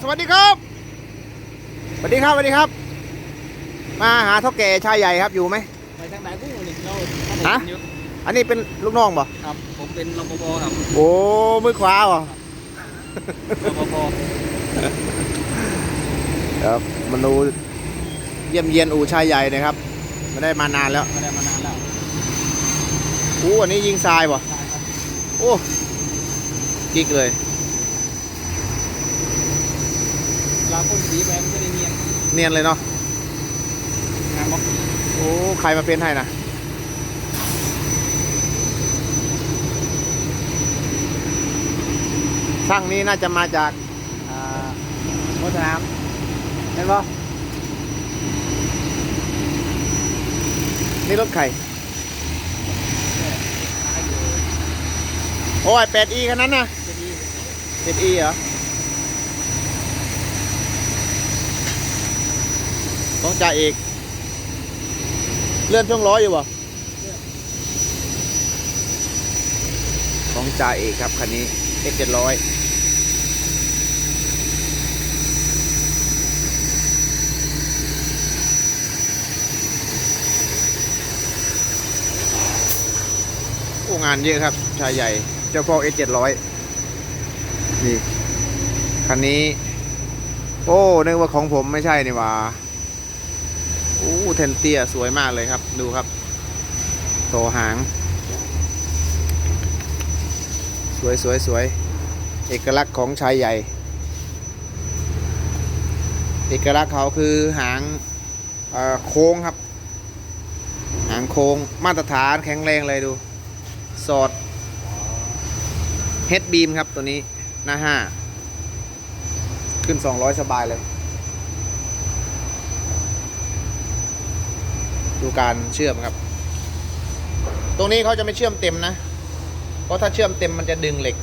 สวัสดีครับสวัสดีครับสวัสดีครับ มาหาเท่าแก่ชายใหญ่ครับอยู่ไหมไปทางไหนกูนี่เราฮะอันนี้เป็นลูกน้องบ่ครับ ผมเป็นรปภครับโอ้มือขวาบ่รปภครับมาดูเยี่ยมเยียนอู่ชายใหญ่นะครับไม่ได้มานานแล้วไม่ได้มานานแล้วอู้อันนี้ยิงทรายบ่ใช่ครับโอ้กิ๊กเลย เวลา พ่นสีไปมันจะได้เนียนเนียนเลยเนาะงานบล็อกโอ้ใครมาเป็นให้นะช่างนี้น่าจะมาจากอ่าโมสนามเห็นปะนี่รถใครให้อยู่โอ้ยแปดอีคันนั้นนะจะดีเจ็ดอีเหรอ ต้องจ่าเอก เลื่อนช่วงล้ออยู่บ่ของจ่าเอกครับคันนี้ X 7 0 0โอ้งานเยอะครับ ชายใหญ่ เจ้าพ่อ X 7 0 0นี่ คันนี้ โอ้นึกว่าของผมไม่ใช่นี่ว่า โอ้เทนเตียสวยมากเลยครับ ดูครับ โตหาง สวยสวยสวยเอกลักษณ์ของชายใหญ่ เอกลักษณ์เขาคือหางอ่อโค้งครับ หางโค้งมาตรฐานแข็งแรงเลยดู สอดเฮดบีมครับตัวนี้ หน้าห้า ขึ้น 200 สบายเลย ดูการเชื่อมครับ ตรงนี้เขาจะไม่เชื่อมเต็มนะ เพราะถ้าเชื่อมเต็มมันจะดึงเหล็ก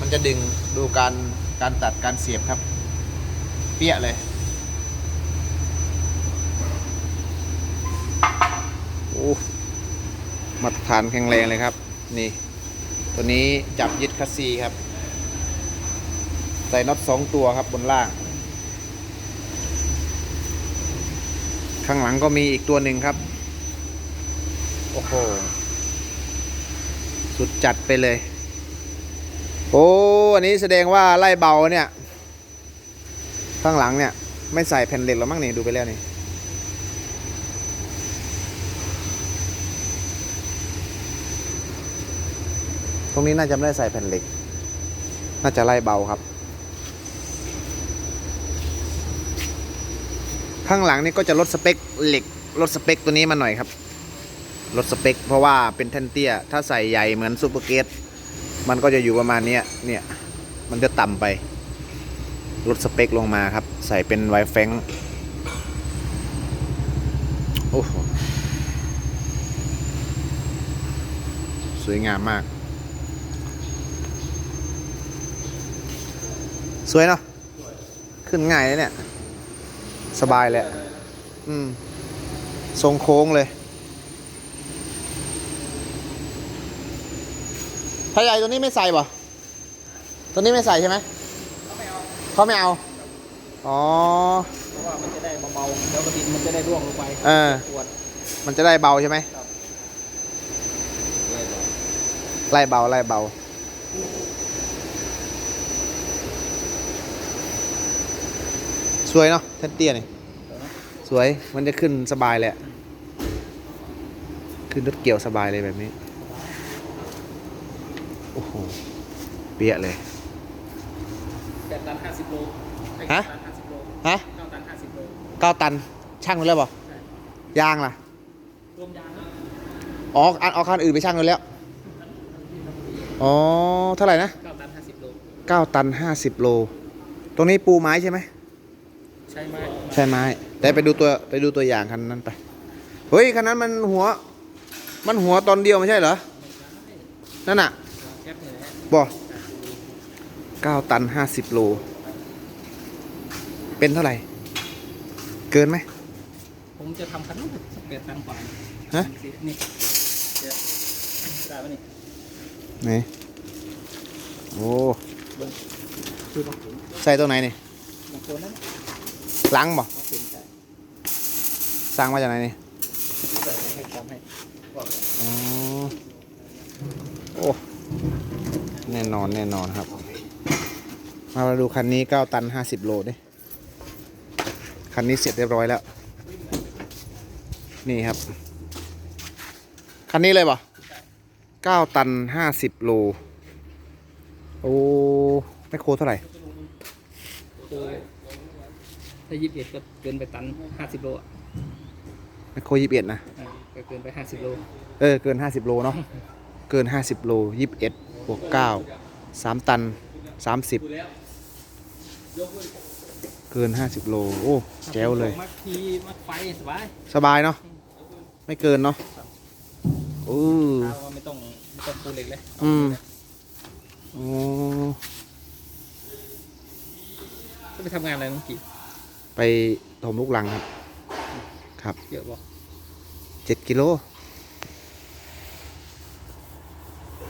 มันจะดึงดูการการตัดการเสียบครับ เปี้ยเลยโอ้มาตรฐานแข็งแรงเลยครับ นี่ ตัวนี้จับยึดคัสซีครับ ใส่น็อตสองตัวครับบนล่าง ข้างหลังก็มีอีกตัวหนึ่งครับ โอ้โห สุดจัดไปเลย โอ้อันนี้แสดงว่าไล่เบาเนี่ย ข้างหลังเนี่ย ไม่ใส่แผ่นเหล็กแล้วมั้งนี่ดูไปแล้วนี่ตรงนี้น่าจะไม่ได้ใส่แผ่นเหล็ก น่าจะไล่เบาครับ ข้างหลังนี่ก็จะลดสเปคเหล็กลดสเปคตัวนี้มาหน่อยครับลดสเปค เพราะว่าเป็นแท่นเตี้ย ถ้าใส่ใหญ่เหมือนซูเปอร์เกตมันก็จะอยู่ประมาณนี้เนี่ยมันจะต่ำไปลดสเปคลงมาครับ ใส่เป็นไวแฟงโอ้โหสวยงามมาก สวยเนาะขึ้นง่ายเลยเนี่ย สบายเลยอะอืม ทรงโค้งเลยถ้าใหญ่ตัวนี้ไม่ใส่ป่ะตัวนี้ไม่ใส่ใช่ไหมเขาไม่เอาเขาไม่เอา อ๋อ เพราะว่ามันจะได้เบาๆแล้วกระดินมันจะได้ร่วงลงไปเออ ปวด มันจะได้เบาใช่ไหมไล่เบาไล่เบา สวยเนาะเทนเตี้ยนี่สวยมันจะขึ้นสบายเลยอะขึ้นรถเกี่ยวสบายเลยแบบนี้ โอ้โห เปี้ยเลยแปดตันห้าสิบโลฮะแปดตันห้าสิบโลฮะเก้าตันห้าสิบโลเก้าตันช่างไปแล้วบ่ใช่ยางล่ะ รวมยางนะอ๋ออันเอาคันอื่นไปช่างไปแล้ว อ๋อ เท่าไหร่นะเก้าตันห้าสิบโลเก้าตันห้าสิบโล ตรงนี้ปูไม้ใช่ไหม ใช่ไหมใช่ไม้แต่ไปดูตัวไปดูตัวอย่างคันนั้นไปเฮ้ยคันนั้นมันหัว มันหัวตอนเดียวไม่ใช่เหรอนั่นน่ะแคปเนี่ยแหละบอกเก้าตันห้าสิบโล เป็นเท่าไหร่ เกินไหม ผมจะทำคันนู้นสักแปดตันกว่าฮะนี่เดี๋ยวได้ปะนี่ไหนโอ้เบิ้งคือมาขุนใส่ตัวไหนนี่มาตัวนั้น หลังบ่มาขุนใส่สร้างมาจากไหนนี่ใส่ให้ทำให้บอกเลยอ๋อโอ้ แน่นอนแน่นอนครับ มาดูคันนี้เก้าตันห้าสิบโลดิคันนี้เสร็จเรียบร้อยแล้ว นี่ครับ คันนี้เลยป่ะเก้าตันห้าสิบโล โอ้ไม่โคเท่าไหร่คือ ถ้ายี่สิบเอ็ดก็เกินไปตันห้าสิบโลอะไม่โคยี่สิบเอ็ดนะ อ่าก็เกินไปห้าสิบโลเออ เกินห้าสิบโลเนาะ เกินห้าสิบโลยี่สิบเอ็ดบวกเก้าสามตันสามสิบเกินห้าสิบโล โอ้ แจ๋วเลย มักทีมักไฟสบายสบายเนาะ ไม่เกินเนาะโอ้ถ้าว่าไม่ต้องไม่ต้องปูเหล็กเลยอืมโอ้ จะไปทำงานอะไรน้องกี่ ไปถมลูกลังครับ ครับ เยอะบอกเจ็ดกิโล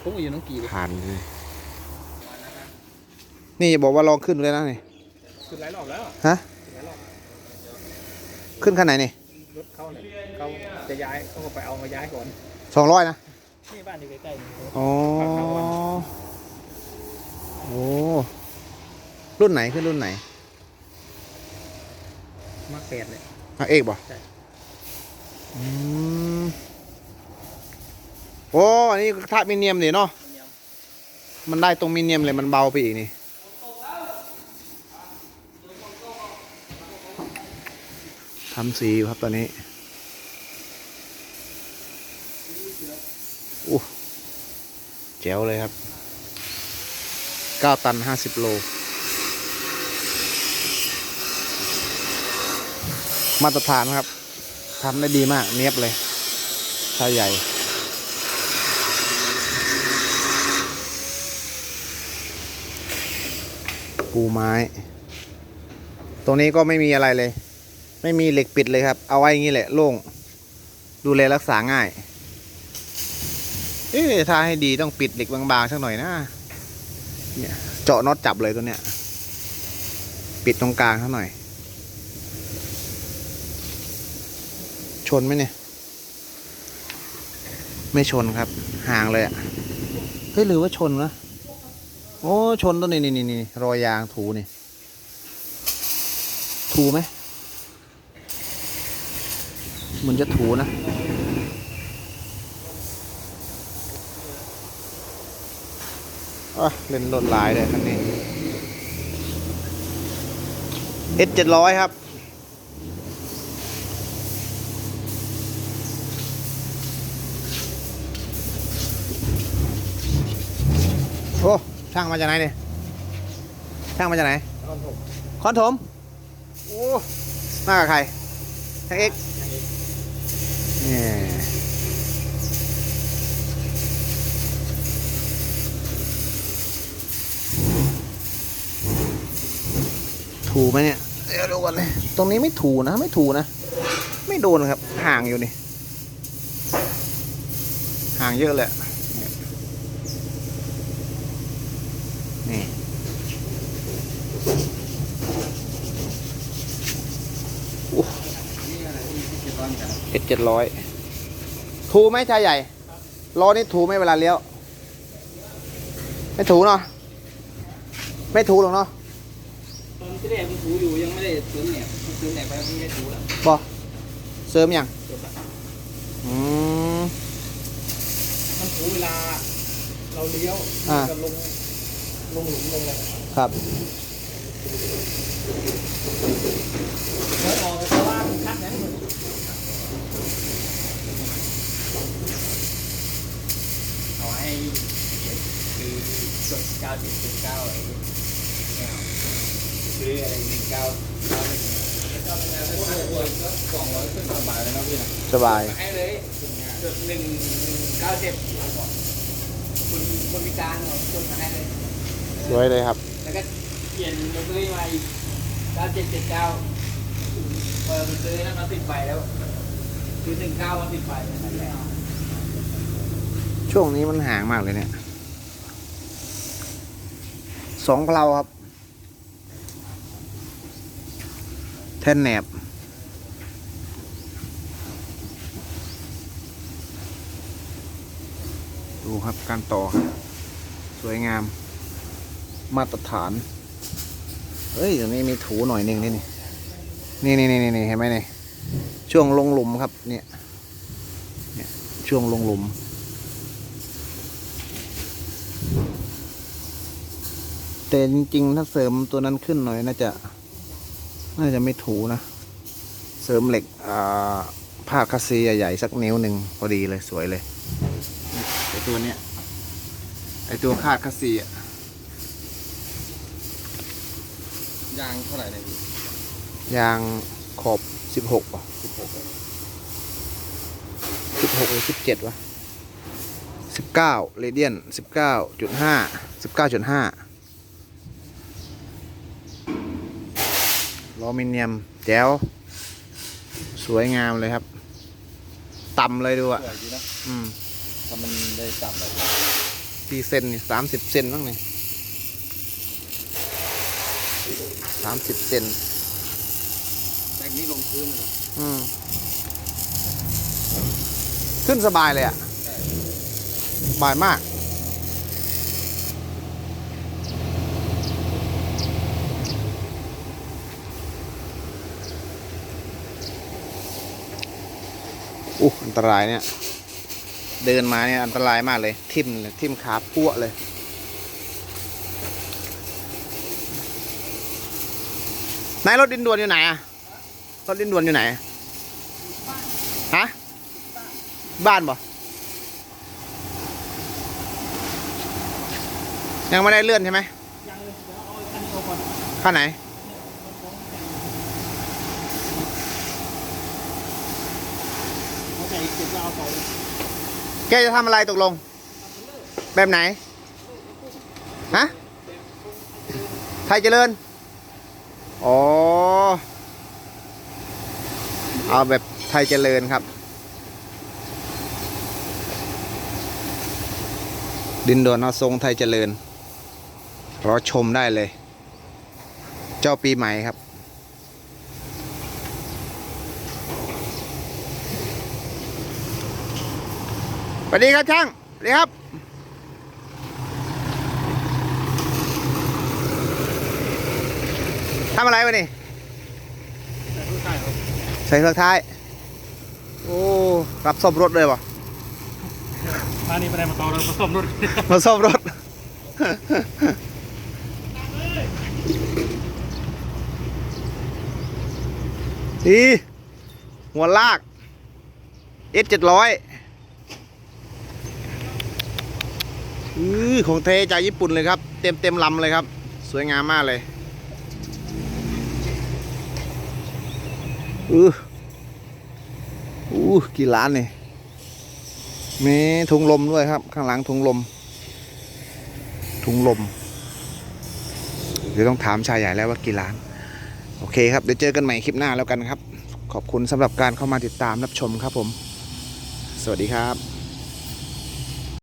ผมก็อยู่น้องกี่เลยผ่านเลยนี่บอกว่าลองขึ้นเลยนะนี่คือหลายรอบแล้วฮะหลายรอบขึ้นคันไหนนี่รถเขาเนี่ยเขาจะย้ายเขาก็ไปเอามาย้ายก่อนสองร้อยนะนี่บ้านอยู่ใกล้ๆนี่อ๋อฝากเขาก่อนโอ้รุ่นไหนขึ้นรุ่นไหน มาร์คแปดเลยมาเอกบ่ใช่อืมโอ้อันนี้ทามิเนียมดิเนาะมันได้ตรงมิเนียมเลยมันเบาไปอีกนี่ทำสีอยู่ครับตอนนี้อู้แจ๋วเลยครับ 9 ตัน 50 โล มาตรฐานครับทำได้ดีมากเนียบเลยชายใหญ่ ปูไม้ ตรงนี้ก็ไม่มีอะไรเลย ไม่มีเหล็กปิดเลยครับ เอาไว้อย่างนี้แหละโล่ง ดูแลรักษาง่าย เอ๊ะถ้าให้ดีต้องปิดเหล็กบางๆสักหน่อยนะ เนี่ยเจาะน็อตจับเลยตัวเนี้ย ปิดตรงกลางสักหน่อย ชนไหมเนี่ย ไม่ชนครับ ห่างเลยอะเฮ้ยหรือว่าชนนะโอ้ชนต้นนี้นี่นี่นี่รอยยางถูนี่ ถูไหมเหมือนจะถูนะเล่นรถลายเลยคันนี้ S เจ็ดร้อยครับ โอ้ช่างมาจากไหนเนี่ยช่างมาจากไหนตอนผมคอนถมโอ้มากับใครช่างเอกนี่ถูไหมเนี่ยเดี๋ยวดูก่อนเลยตรงนี้ไม่ถูนะไม่ถูนะ ไม่โดนครับห่างอยู่นี่ ห่างเยอะเลยอะ นี่เจ็ดเจ็ดร้อยถูไหมชายใหญ่ล้อนี่ถูไหมเวลาเลี้ยว ไม่ถูเนาะไม่ถูหรอกเนาะตอนที่แรกมันถูอยู่ยังไม่ได้ซื้อเนี่ยซื้อเนี่ยไปมันไม่ได้ถูแล้วบอเสริมยังจบละอืมมันถูเวลาเราเลี้ยวอ่าก็ลง ลงหลุมลงอะไรครับแล้วออกไปเพราะว่าคัดนั้นหมดเอาให้คือจดเก้าจ็ดเจ็ดเก้าอะไรซื้ออะไรหนึ่งเก้าเก้าหนึ่งเก้าหนึ่งแล้วสองร้อยขึ้นสบายแล้วนะพี่นะสบายให้เลยจุดหนึ่งหนึ่งเก้าเจ็ดคุณคนพิการเหรอจดมาให้เลย สวยเลยครับ แล้วก็เขียนลอตเตอมาอีกเก้าเจ็ดเจ็ดเก้าเปิดซื้อแล้วมาติดใบแล้วซื้อหนึ่งเก้ามาติดใบเแหละช่วงนี้มันห่างมากเลยเนี่ยสองเพลาครับ แท่นแหนบดูครับการต่อสวยงาม มาตรฐานเอ้ยตรงนี้มีถูหน่อยหนึ่งนี่นี่นี่นี่นี่นี่เห็นไหมนี่ช่วงลงหลุมครับเนี่ยเนี่ยช่วงลงหลุม แต่จริงๆถ้าเสริมตัวนั้นขึ้นหน่อยน่าจะน่าจะไม่ถูนะ เสริมเหล็กอ่าผ้าคาซีใหญ่ๆสักนิ้วหนึ่งพอดีเลยสวยเลยไอตัวเนี้ยไอตัวคาดคาซีอะ ยางเท่าไหร่เนี่ยพี่ยางขอบสิบหกป่ะสิบหกสิบหกหรือสิบเจ็ดวะสิบเก้าเรเดียนสิบเก้าจุดห้าสิบเก้าจุดห้าลอมิเนียมแจ๋วสวยงามเลยครับ ต่ำเลยดูอะ สวยดีนะอืม ถ้ามันได้จับแบบ กี่เซนนี่สามสิบเซนบ้างนี่ สามสิบเซนแบกนี้ลงพื้นเลยอืม ขึ้นสบายเลยอะสบายมาก อู้อันตรายเนี่ย เดินมาเนี่ยอันตรายมากเลย ทิ่มเลย ทิ่มขาปั้วเลย นายรถดินด่วนอยู่ไหนอะรถดินด่วนอยู่ไหนฮะบ้านบ่ยังไม่ได้เลื่อนใช่ไหมยังเลยเดี๋ยวเอาอันนี้ก่อนข้างไหนแล้วเอาเสาแกจะทำอะไรตกลง แบบไหน ฮะ ไทยเจริญ อ๋อ เอาแบบไทยเจริญครับ ดินโดนเอาทรงไทยเจริญ รอชมได้เลย เจ้าปีใหม่ครับสวัสดีครับช่างสวัสดีครับำอะไรวะนี่แต่ทุกท่ายครับใส่เครื่องท้าย โอ้รับซ่อมรถเลยวะอันนี้ไปได้มาต่อเราผสมรถ มาซ่อมรถ ดีหัวลาก S เจ็ดร้อยอือของเทจากญี่ปุ่นเลยครับ เต็มเต็มลำเลยครับ สวยงามมากเลย อืออู้กี่ล้านเนี่ยมีถุงลมด้วยครับ ข้างหลังถุงลม ถุงลม เดี๋ยวต้องถามชายใหญ่แล้วว่ากี่ล้าน โอเคครับ เดี๋ยวเจอกันใหม่คลิปหน้าแล้วกันครับ ขอบคุณสำหรับการเข้ามาติดตามรับชมครับผม สวัสดีครับ